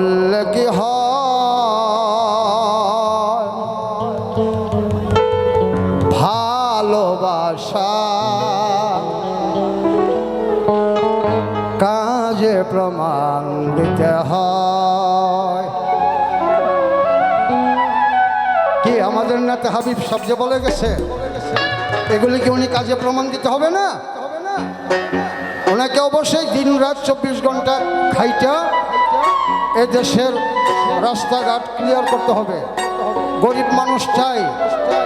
বললে কি ভালোবাসা কাজে প্রমাণ দিতে হয়। কি আমাদের নেতা হাবিব সবচেয়ে বলে গেছে? এগুলি কি উনি কাজে প্রমাণ দিতে হবে না? ওনাকে অবশ্যই দিন রাত চব্বিশ ঘণ্টা খাইটা এ দেশের রাস্তাঘাট ক্লিয়ার করতে হবে। গরিব মানুষ চাই,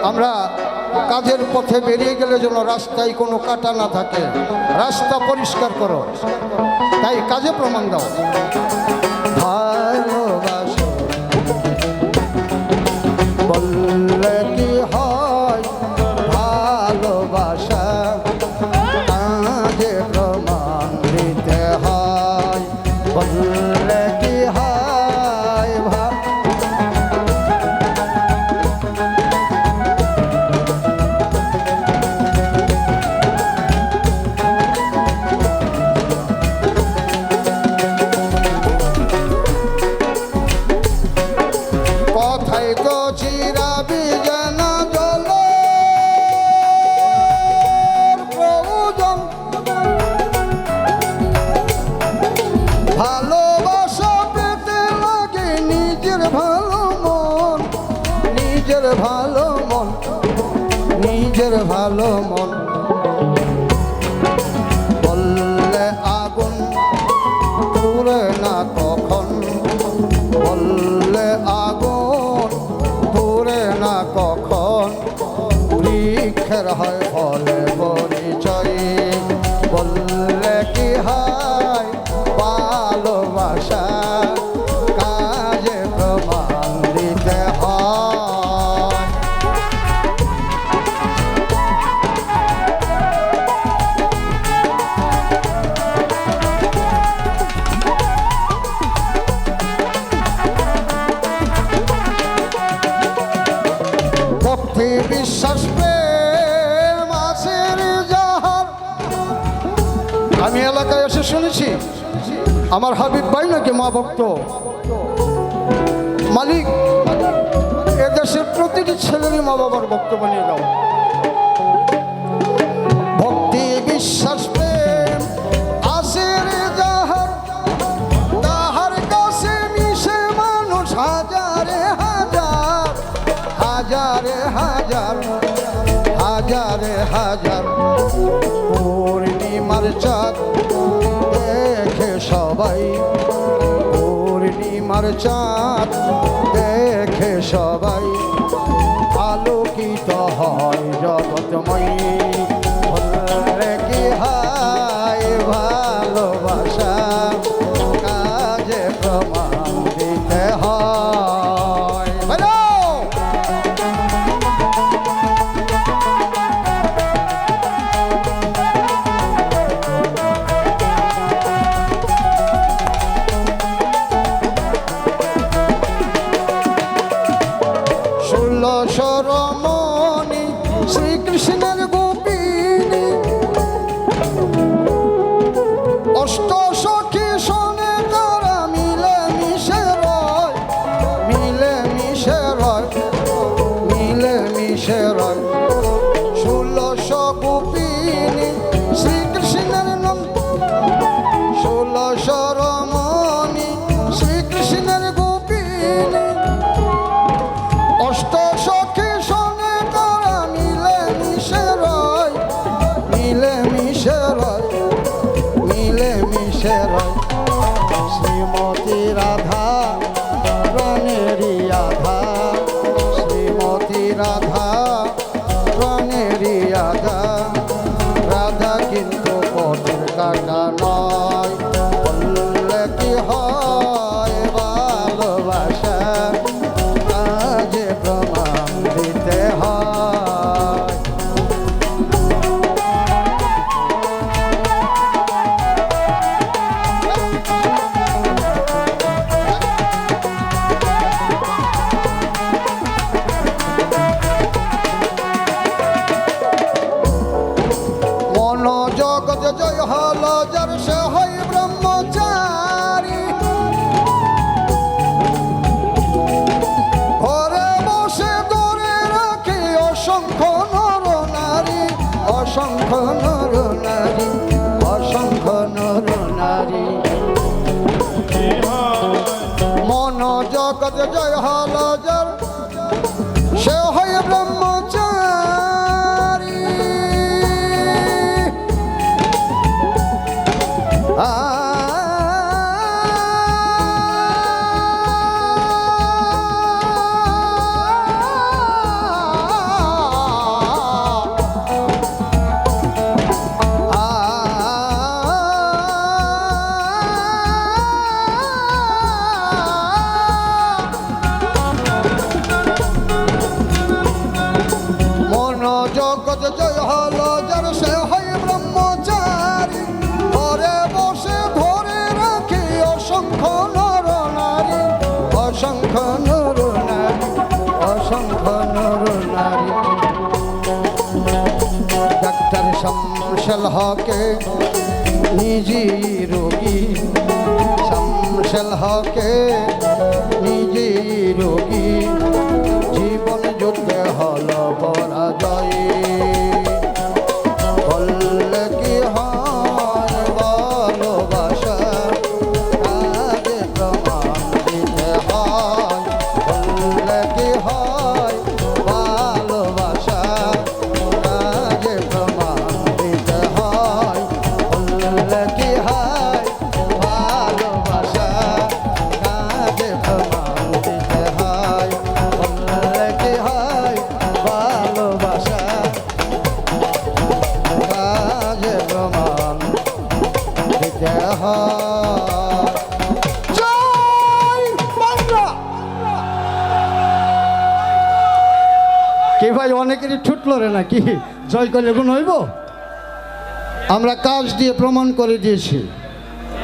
আমরা কাজের পথে বেরিয়ে গেলে যেন রাস্তায় কোনো কাটা না থাকে। রাস্তা পরিষ্কার করো, তাই কাজে প্রমাণ দাও। ভালোবাসো। বললে কি হয়? ভালো মন নিজের ভালো মন। বললে আগুন পুরে না কখন? আমি এলাকায় এসে শুনেছি, আমার হাবিব ভাই নাকি মা ভক্ত। মালিক, এদেশের প্রতিটি ছেলেরই মা বাবার ভক্ত বানিয়ে দাও। ভক্তি, বিশ্বাস, প্রেম যাহার তাহার মিশে মানুষ হাজারে হাজার হাজারে হাজার হাজারে হাজার। পূর্ণিমার চাঁদ দেখে সবাই আলোকিত হয় জগৎময়ী। কি হায় ভালোবাসা? ষোলশ সরমণি শ্রীকৃষ্ণের গোপিনী। অষ্ট সখী শোনে তারা মিলে মিশে রয় মিলে মিশে রয়। যার সে হয় ব্রহ্মচারী। যে জয় হলো যার সে হয় ব্রহ্মচারী। ঘরে বসে ধরে রাখে অসংখ্য নর নারী অসংখ্য নর নারী অসংখ্য হকে নিজে রোগী। শামসেল হকে নিজে রোগী। ভাই, অনেকেরই ছুটলো রে নাকি? জয় করলে গুণ হইব? আমরা কাজ দিয়ে প্রমাণ করে দিয়েছি।